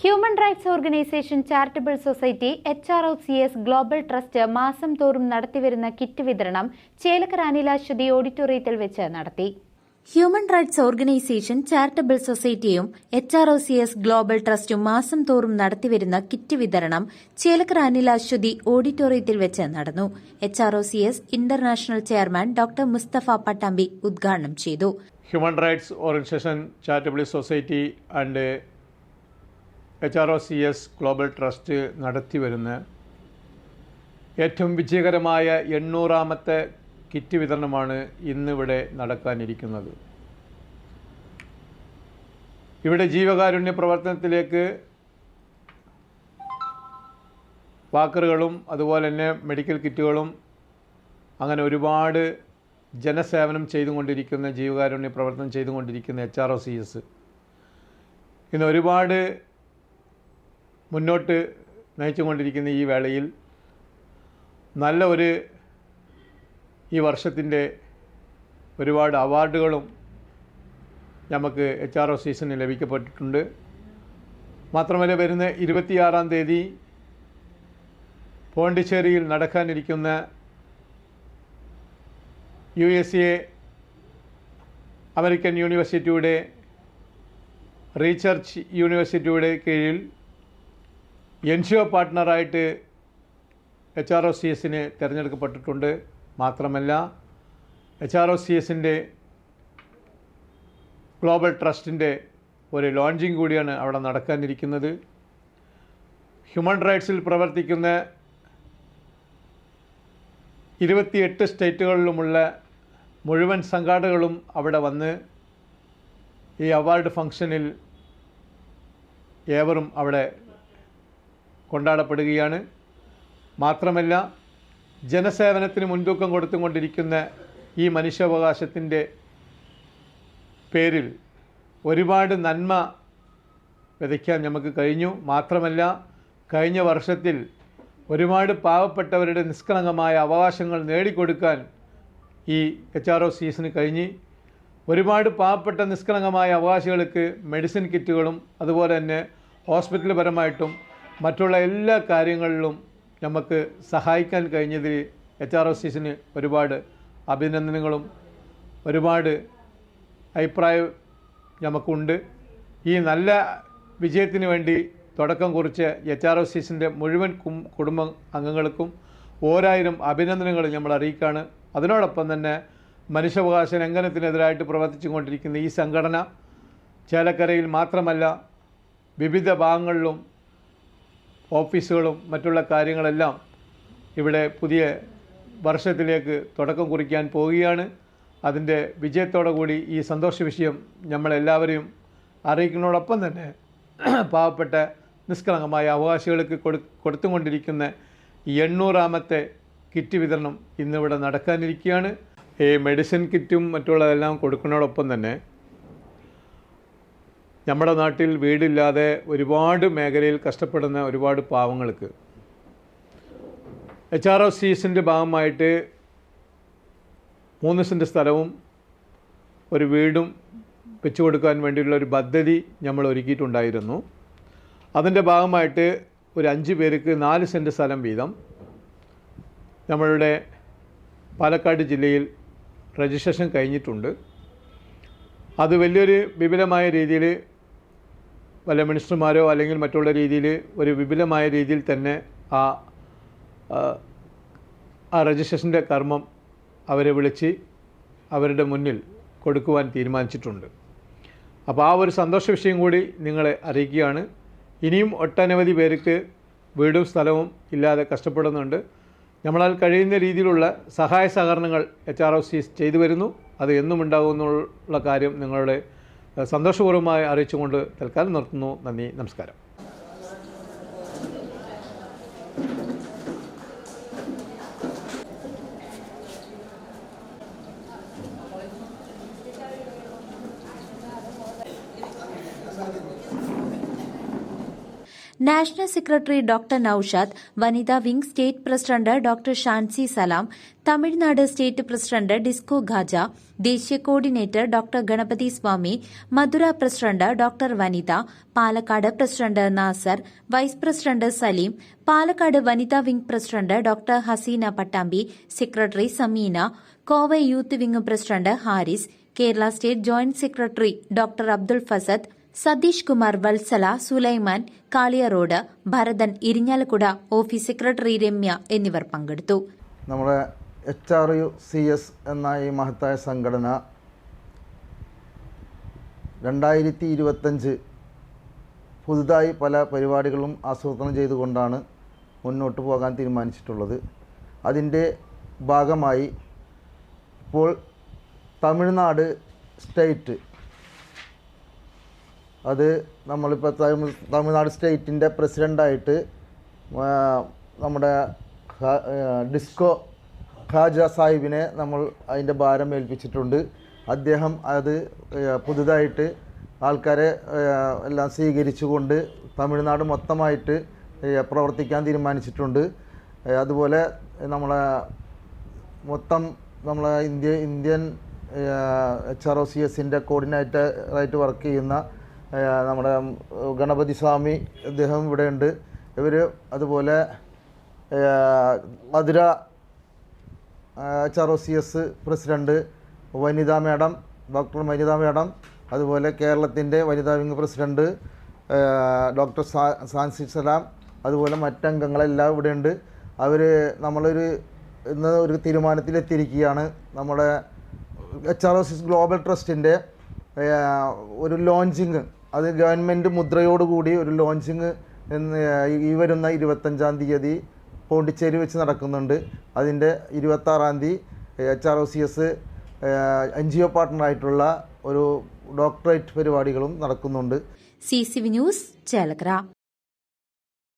Human rights organisation charitable society H R O C S global trust മാസം തോറും നടത്തിവരുന്ന kit വിതരണം ചേലക്കര അനിലാശ്വതി ഓഡിറ്റോറിയത്തിൽ വെച്ച് നടത്തി. Human rights organisation charitable സൊസൈറ്റിയും H R O C S global ട്രസ്റ്റും മാസം തോറും നടത്തിവരുന്ന കിറ്റ് വിതരണം ചേലക്കര അനിലാശ്വതി ഓഡിറ്റോറിയത്തിൽ വെച്ച് നടന്നു. H R O C S international chairman doctor Mustafa Pattambi ഉദ്ഘാടനം ചെയ്തു. Human rights organisation charitable society and H R O C S global trust നടത്തി വരുന്ന ഏറ്റവും വിജയകരമായ എണ്ണൂറാമത്തെ കിറ്റ് വിതരണമാണ് ഇന്നിവിടെ നടക്കാനിരിക്കുന്നത്. ഇവിടെ ജീവകാരുണ്യ പ്രവർത്തനത്തിലേക്ക് വാക്കറുകളും അതുപോലെ തന്നെ മെഡിക്കൽ കിറ്റുകളും അങ്ങനെ ഒരുപാട് ജനസേവനം ചെയ്തുകൊണ്ടിരിക്കുന്ന ജീവകാരുണ്യ പ്രവർത്തനം ചെയ്തുകൊണ്ടിരിക്കുന്ന H R O C S ഇന്ന് ഒരുപാട് മുന്നോട്ട് നയിച്ചുകൊണ്ടിരിക്കുന്ന ഈ വേളയിൽ നല്ല ഒരു ഈ വർഷത്തിന്റെ ഒരുപാട് അവാർഡുകളും നമുക്ക് എച്ച് ആർ ഒ സീസണിൽ ലഭിക്കപ്പെട്ടിട്ടുണ്ട്. മാത്രമല്ല വരുന്ന ഇരുപത്തിയാറാം തീയതി പോണ്ടിച്ചേരിയിൽ നടക്കാനിരിക്കുന്ന യു എസ് എ അമേരിക്കൻ യൂണിവേഴ്സിറ്റിയുടെ റീസർച്ച് യൂണിവേഴ്സിറ്റിയുടെ കീഴിൽ എൻജിഒ പാർട്ട്ണറായിട്ട് എച്ച് ആർ ഒ സി എസിന് തിരഞ്ഞെടുക്കപ്പെട്ടിട്ടുണ്ട്. മാത്രമല്ല എച്ച് ആർ ഒ സി എസിന്റെ ഗ്ലോബൽ ട്രസ്റ്റിന്റെ ഒരു ലോഞ്ചിങ് കൂടിയാണ് അവിടെ നടക്കാനിരിക്കുന്നത്. ഹ്യൂമൻ റൈറ്റ്സിൽ പ്രവർത്തിക്കുന്ന ഇരുപത്തിയെട്ട് സ്റ്റേറ്റുകളിലുമുള്ള മുഴുവൻ സംഘാടകളും അവിടെ വന്ന് ഈ അവാർഡ് ഫംഗ്ഷനിൽ ഏവരും അവിടെ കൊണ്ടാടപ്പെടുകയാണ്. മാത്രമല്ല ജനസേവനത്തിന് മുൻതൂക്കം കൊടുത്തുകൊണ്ടിരിക്കുന്ന ഈ മനുഷ്യാവകാശത്തിന്റെ പേരിൽ ഒരുപാട് നന്മ വിതയ്ക്കാൻ നമുക്ക് കഴിഞ്ഞു. മാത്രമല്ല കഴിഞ്ഞ വർഷത്തിൽ ഒരുപാട് പാവപ്പെട്ടവരുടെ നിഷ്കളങ്കമായ അവകാശങ്ങൾ നേടിക്കൊടുക്കാൻ ഈ എച്ച് ആർ ഒ സീസിന് കഴിഞ്ഞ്. ഒരുപാട് പാവപ്പെട്ട നിഷ്കളങ്കമായ അവകാശികൾക്ക് മെഡിസിൻ കിറ്റുകളും അതുപോലെ തന്നെ ഹോസ്പിറ്റൽ പരമായിട്ടും മറ്റുള്ള എല്ലാ കാര്യങ്ങളിലും നമുക്ക് സഹായിക്കാൻ കഴിഞ്ഞതിൽ എച്ച് ആർ സീസിന് ഒരുപാട് അഭിനന്ദനങ്ങളും ഒരുപാട് അഭിപ്രായം നമുക്കുണ്ട്. ഈ നല്ല വിജയത്തിന് വേണ്ടി തുടക്കം കുറിച്ച് എച്ച് ആർ ഒ എസിന്റെ മുഴുവൻ കുടുംബ അംഗങ്ങൾക്കും ഓരായിരം അഭിനന്ദനങ്ങൾ നമ്മൾ അറിയിക്കുകയാണ്. അതിനോടൊപ്പം തന്നെ മനുഷ്യാവകാശ ലംഘനത്തിനെതിരായിട്ട് പ്രവർത്തിച്ചു കൊണ്ടിരിക്കുന്ന ഈ സംഘടന ചേലക്കരയിൽ മാത്രമല്ല വിവിധ ഭാഗങ്ങളിലും ഓഫീസുകളും മറ്റുള്ള കാര്യങ്ങളെല്ലാം ഇവിടെ പുതിയ വർഷത്തിലേക്ക് തുടക്കം കുറിക്കാൻ പോവുകയാണ്. അതിന്റെ വിജയത്തോടു കൂടി ഈ സന്തോഷ വിഷയം നമ്മളെല്ലാവരെയും അറിയിക്കുന്നതോടൊപ്പം തന്നെ പാവപ്പെട്ട നിഷ്കളങ്കമായ അവകാശികൾക്ക് കൊടു കൊടുത്തുകൊണ്ടിരിക്കുന്ന എണ്ണൂറാമത്തെ കിറ്റ് വിതരണം ഇന്നിവിടെ നടക്കാനിരിക്കുകയാണ്. ഈ മെഡിസിൻ കിറ്റും മറ്റുള്ളതെല്ലാം കൊടുക്കുന്നതോടൊപ്പം തന്നെ നമ്മുടെ നാട്ടിൽ വീടില്ലാതെ ഒരുപാട് മേഖലയിൽ കഷ്ടപ്പെടുന്ന ഒരുപാട് പാവങ്ങൾക്ക്. എച്ച് ആർ ഒ സീസിന്റെ ഭാഗമായിട്ട് മൂന്ന് സെന്റ് സ്ഥലവും ഒരു വീടും വെച്ചു കൊടുക്കാൻ വേണ്ടിയുള്ള ഒരു പദ്ധതി നമ്മൾ ഒരുക്കിയിട്ടുണ്ടായിരുന്നു. അതിന്റെ ഭാഗമായിട്ട് ഒരു അഞ്ച് പേർക്ക് നാല് സെന്റ് സ്ഥലം വീതം നമ്മളുടെ പാലക്കാട് ജില്ലയിൽ രജിസ്ട്രേഷൻ കഴിഞ്ഞിട്ടുണ്ട്. അത് വലിയൊരു വിപുലമായ രീതിയിൽ വല്ല മിനിസ്റ്റർമാരോ അല്ലെങ്കിൽ മറ്റുള്ള രീതിയിൽ ഒരു വിപുലമായ രീതിയിൽ തന്നെ ആ ആ, രജിസ്ട്രേഷന്റെ കർമ്മം അവരെ വിളിച്ച് അവരുടെ മുന്നിൽ കൊടുക്കുവാൻ തീരുമാനിച്ചിട്ടുണ്ട്. അപ്പോൾ ആ ഒരു സന്തോഷ വിഷയം കൂടി നിങ്ങളെ അറിയിക്കുകയാണ്. ഇനിയും ഒട്ടനവധി പേർക്ക് വീടും സ്ഥലവും ഇല്ലാതെ കഷ്ടപ്പെടുന്നുണ്ട്. നമ്മളാൽ കഴിയുന്ന രീതിയിലുള്ള സഹായ സഹകരണങ്ങൾ എച്ച് ആർ ഒ സി ചെയ്തു വരുന്നു. അത് എന്നും ഉണ്ടാകുമെന്നുള്ള കാര്യം നിങ്ങളുടെ സന്തോഷപൂർവമായി അറിയിച്ചുകൊണ്ട് തൽക്കാലം നിർത്തുന്നു. നന്ദി നമസ്കാരം. നാഷണൽ സെക്രട്ടറി ഡോക്ടർ നൌഷാദ് വനിതാ wing state president doctor Shancy Salam Tamil Nadu state president disco Khaja ദേശീയ coordinator doctor Ganapathi Swami Madurai president doctor Vanitha Palakkad president Nasar vice president Saleem Palakkad വനിതാ wing president doctor Haseena Pattambi secretary Sameena Kovai youth wing president Haris Kerala state joint secretary doctor Abdul Fasad Satheesh Kumar Vatsala Sulaiman Kaliyarode Bharathan Irinjalakuda office secretary Ramya എന്നിവർ പങ്കെടുത്തു. നമ്മുടെ H R U C S എന്ന ഈ മഹത്തായ സംഘടന രണ്ടായിരത്തി ഇരുപത്തഞ്ച് പുതുതായി പല പരിപാടികളും ആസൂത്രണം ചെയ്തുകൊണ്ടാണ് മുന്നോട്ട് പോകാൻ തീരുമാനിച്ചിട്ടുള്ളത്. അതിന്റെ ഭാഗമായി ഇപ്പോൾ തമിഴ്നാട് സ്റ്റേറ്റ് അത് നമ്മളിപ്പോൾ തമിഴ് തമിഴ്നാട് സ്റ്റേറ്റിന്റെ പ്രസിഡന്റായിട്ട് നമ്മുടെ ഡിസ്കോ ഖാജ സാഹിബിനെ നമ്മൾ അതിന്റെ ഭാരം ഏൽപ്പിച്ചിട്ടുണ്ട്. അദ്ദേഹം അത് പുതുതായിട്ട് ആൾക്കാരെ എല്ലാം സ്വീകരിച്ചുകൊണ്ട് തമിഴ്നാട് മൊത്തമായിട്ട് പ്രവർത്തിക്കാൻ തീരുമാനിച്ചിട്ടുണ്ട്. അതുപോലെ നമ്മളെ മൊത്തം നമ്മളെ India Indian H R O C എസിന്റെ കോർഡിനേറ്ററായിട്ട് വർക്ക് ചെയ്യുന്ന നമ്മുടെ ഗണപതി സ്വാമി അദ്ദേഹം ഇവിടെയുണ്ട് ഇവർ അതുപോലെ Madurai H C S president Vanitha madam doctor Vanitha madam അതുപോലെ കേരളത്തിന്റെ വനിതാ വിംഗ് പ്രസിഡന്റ് ഡോക്ടർ സാ സാൻസി സലാം അതുപോലെ മറ്റംഗങ്ങളെല്ലാം ഇവിടെയുണ്ട് അവർ നമ്മളൊരു ഇന്ന് ഒരു തീരുമാനത്തിലെത്തിയിരിക്കുകയാണ്. നമ്മുടെ എച്ച് ആർ എസ് ഗ്ലോബൽ ട്രസ്റ്റിന്റെ ഒരു ലോഞ്ചിങ് അത് ഗവൺമെന്റ് മുദ്രയോടുകൂടി ഒരു ലോഞ്ചിങ് ഈ വരുന്ന ഇരുപത്തഞ്ചാം തീയതി പോണ്ടിച്ചേരി വെച്ച് നടക്കുന്നുണ്ട്. അതിന്റെ ഇരുപത്താറാം തീയതി H R O C S N G O പാർട്ട്ണറായിട്ടുള്ള ഒരു ഡോക്ടറേറ്റ് പരിപാടികളും നടക്കുന്നുണ്ട്. C C V news Chelakkara